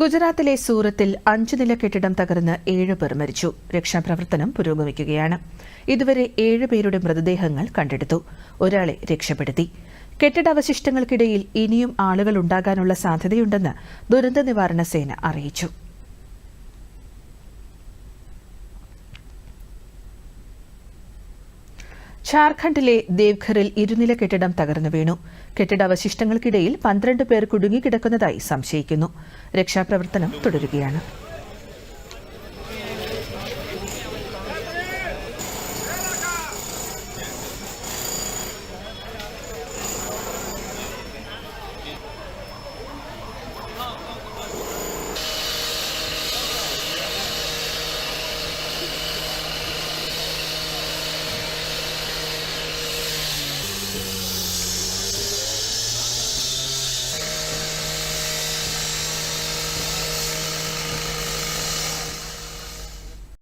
ഗുജറാത്തിലെ സൂറത്തിൽ അഞ്ചു നില കെട്ടിടം തകർന്ന് ഏഴ് പേർ മരിച്ചു. രക്ഷാപ്രവർത്തനം പുരോഗമിക്കുകയാണ്. ഇതുവരെ ഏഴ് പേരുടെ മൃതദേഹങ്ങൾ കണ്ടെടുത്തു. ഒരാളെ രക്ഷപ്പെടുത്തി. കെട്ടിടാവശിഷ്ടങ്ങൾക്കിടയിൽ ഇനിയും ആളുകൾ ഉണ്ടാകാനുള്ള സാധ്യതയുണ്ടെന്ന് ദുരന്ത നിവാരണ സേന അറിയിച്ചു. ഝാർഖണ്ഡിലെ ദേവ്ഘറിൽ ഇരുനില കെട്ടിടം തകർന്നു വീണു. കെട്ടിടാവശിഷ്ടങ്ങൾക്കിടയിൽ പന്ത്രണ്ട് പേർ കുടുങ്ങിക്കിടക്കുന്നതായി സംശയിക്കുന്നു. രക്ഷാപ്രവർത്തനം തുടരുകയാണ്.